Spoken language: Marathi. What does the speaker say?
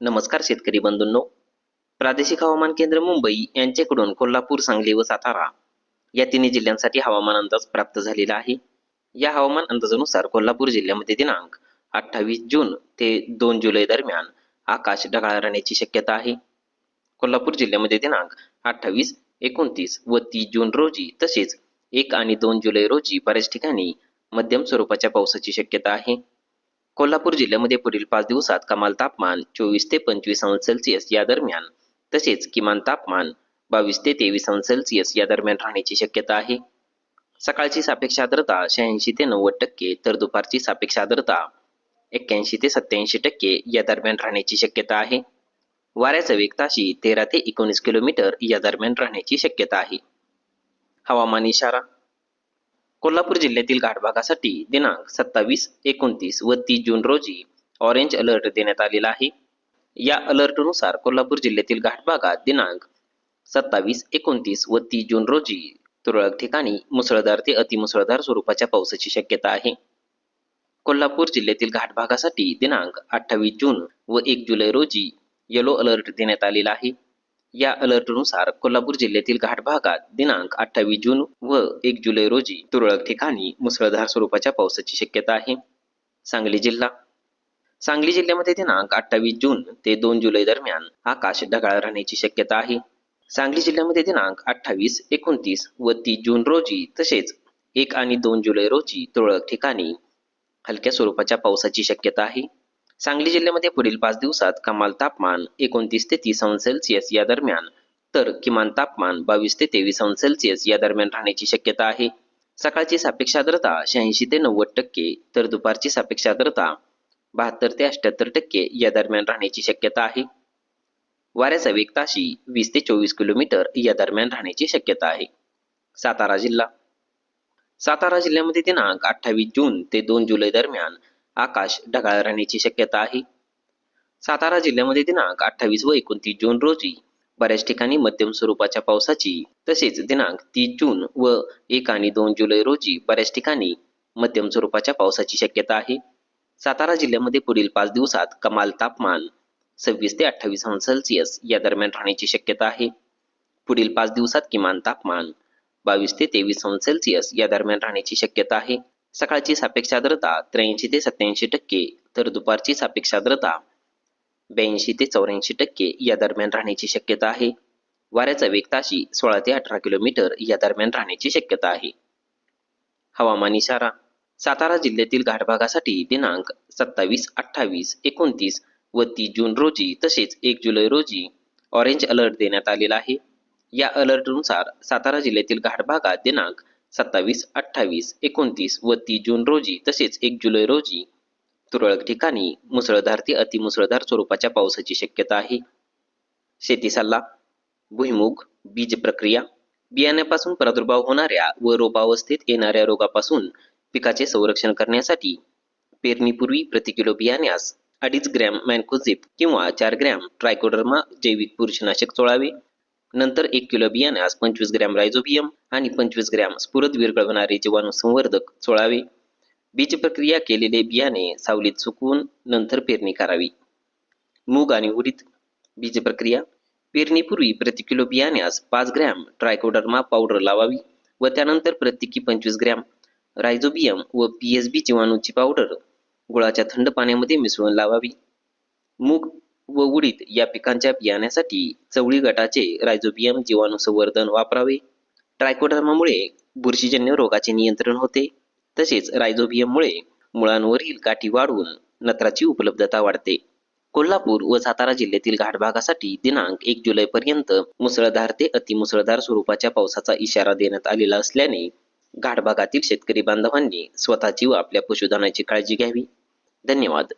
नमस्कार शेतकरी बंधूंनो. प्रादेशिक हवामान केंद्र मुंबई यांच्याकडून कोल्हापूर सांगली व सातारा या तिन्ही जिल्ह्यांसाठी हवामान अंदाज प्राप्त झालेला आहे. या हवामान अंदाजानुसार कोल्हापूर जिल्ह्यामध्ये दिनांक अठ्ठावीस जून ते दोन जुलै दरम्यान आकाश ढगाळ राहण्याची शक्यता आहे. कोल्हापूर जिल्ह्यामध्ये दिनांक अठ्ठावीस एकोणतीस व तीस जून रोजी तसेच एक आणि दोन जुलै रोजी बऱ्याच ठिकाणी मध्यम स्वरूपाच्या पावसाची शक्यता आहे. कोल्हापूर जिल्ह्यामध्ये पुढील पाच दिवसात कमाल तापमान चोवीस ते पंचवीस अंश सेल्सिअस या दरम्यान तसेच किमान तापमान बावीस ते तेवीस अंश सेल्सिअस या दरम्यान राहण्याची शक्यता आहे. सकाळची सापेक्ष आर्द्रता शहाऐंशी ते नव्वद टक्के तर दुपारची सापेक्ष आर्द्रता एक्क्याऐंशी ते सत्याऐंशी टक्के या दरम्यान राहण्याची शक्यता आहे. वाऱ्याचा वेग ताशी तेरा ते एकोणीस किलोमीटर या दरम्यान राहण्याची शक्यता आहे. हवामान इशारा कोल्हापूर जिल्ह्यातील घाटभागासाठी दिनांक सत्तावीस एकोणतीस व तीस जून रोजी ऑरेंज अलर्ट देण्यात आलेला आहे. या अलर्टनुसार कोल्हापूर जिल्ह्यातील घाटभागात दिनांक सत्तावीस एकोणतीस व तीस जून रोजी तुरळक ठिकाणी मुसळधार ते अतिमुसळधार स्वरूपाच्या पावसाची शक्यता आहे. कोल्हापूर जिल्ह्यातील घाटभागासाठी दिनांक अठ्ठावीस जून व एक जुलै रोजी येलो अलर्ट देण्यात आलेला आहे. या अलर्टनुसार कोल्हापूर जिल्ह्यातील घाट भागात दिनांक अठ्ठावीस जून व एक जुलै रोजी तुरळक ठिकाणी मुसळधार स्वरूपाच्या पावसाची शक्यता आहे. सांगली जिल्हा सांगली जिल्ह्यामध्ये दिनांक अठ्ठावीस जून ते दोन जुलै दरम्यान आकाश ढगाळ राहण्याची शक्यता आहे. सांगली जिल्ह्यामध्ये दिनांक अठ्ठावीस एकोणतीस व तीस जून रोजी तसेच एक आणि दोन जुलै रोजी तुरळक ठिकाणी हलक्या स्वरूपाच्या पावसाची शक्यता आहे. सांगली जिल्ह्यामध्ये पुढील पाच दिवसात कमाल तापमान एकोणतीस ते तीस अंश सेल्सिअस या दरम्यान तर किमान तापमान बावीस ते तेवीस अंश सेल्सिअस या दरम्यान राहण्याची शक्यता आहे. सकाळची सापेक्ष आर्द्रता शहाऐंशी ते नव्वद टक्के तर दुपारची सापेक्ष आर्द्रता बहात्तर ते अठ्याहत्तर टक्के या दरम्यान राहण्याची शक्यता आहे. वाऱ्याचा वेग ताशी वीस ते चोवीस किलोमीटर या दरम्यान राहण्याची शक्यता आहे. सातारा जिल्हा सातारा जिल्ह्यामध्ये दिनांक अठ्ठावीस जून ते दोन जुलै दरम्यान आकाश ढगाळ राहण्याची शक्यता आहे. सातारा जिल्ह्यामध्ये दिनांक अठ्ठावीस व एकोणतीस जून रोजी बऱ्याच ठिकाणी मध्यम स्वरूपाच्या पावसाची तसेच दिनांक तीस जून व एक आणि दोन जुलै रोजी बऱ्याच ठिकाणी मध्यम स्वरूपाच्या पावसाची शक्यता आहे. सातारा जिल्ह्यामध्ये पुढील पाच दिवसात कमाल तापमान सव्वीस ते अठ्ठावीस अंश सेल्सिअस या दरम्यान राहण्याची शक्यता आहे. पुढील पाच दिवसात किमान तापमान बावीस ते तेवीस अंश सेल्सिअस या दरम्यान राहण्याची शक्यता आहे. सकाळची सापेक्ष आर्द्रता त्र्याऐंशी ते सत्याऐंशी टक्के तर दुपारची सापेक्ष आर्द्रता ब्याऐंशी ते चौऱ्याऐंशी टक्के या दरम्यान राहण्याची शक्यता आहे. वाऱ्याचा वेग ताशी सोळा ते अठरा किलोमीटर या दरम्यान राहण्याची शक्यता आहे. हवामान इशारा सातारा जिल्ह्यातील घाटभागासाठी दिनांक सत्तावीस अठ्ठावीस एकोणतीस व तीस जून रोजी तसेच एक जुलै रोजी ऑरेंज अलर्ट देण्यात आलेला आहे. या अलर्टनुसार सातारा जिल्ह्यातील घाटभागात दिनांक सत्तावीस अठ्ठावीस एकोणतीस व तीस जून रोजी तसेच एक जुलै रोजी तुरळक ठिकाणी मुसळधार ते अतिमुसळधार स्वरूपाच्या पावसाची शक्यता आहे. शेती सल्ला भुईमुग बीज प्रक्रिया बियाण्यापासून प्रादुर्भाव होणाऱ्या व रोपावस्थेत येणाऱ्या रोगापासून पिकाचे संरक्षण करण्यासाठी पेरणीपूर्वी प्रति किलो बियाण्यास अडीच ग्रॅम मॅनकोझिप किंवा चार ग्रॅम ट्रायकोडर्मा जैविक पुरुषनाशक चोळावे. नंतर एक किलो बियाण्यास पंचवीस ग्रॅम रायझोबियम आणि पंचवीस ग्रॅम स्फुरद विरघळवणारे जीवाणू संवर्धक चोळावे. बीज प्रक्रिया केलेले बियाणे सावलीत सुकवून नंतर पेरणी करावी. मूग आणि उडीद बीज प्रक्रिया पेरणीपूर्वी प्रति किलो बियाण्यास पाच ग्रॅम ट्रायकोडर्मा पावडर लावावी व त्यानंतर प्रत्येकी पंचवीस ग्रॅम रायझोबियम व पी एस बी जीवाणूची पावडर गुळाच्या थंड पाण्यामध्ये मिसळून लावावी. मूग व उडीद या पिकांच्या बियाण्यासाठी चवळी गटाचे रायझोबियम जीवाणू संवर्धन वापरावे. ट्रायकोडर्मामुळे बुरशीजन्य रोगाचे नियंत्रण होते. तसेच रायझोबियममुळे मुळांवरील गाठी वाढून नत्राची उपलब्धता वाढते. कोल्हापूर व सातारा जिल्ह्यातील घाटभागासाठी दिनांक एक जुलै पर्यंत मुसळधार ते अतिमुसळधार स्वरूपाच्या पावसाचा इशारा देण्यात आलेला असल्याने घाटभागातील शेतकरी बांधवांनी स्वतःची व आपल्या पशुधनाची काळजी घ्यावी. धन्यवाद.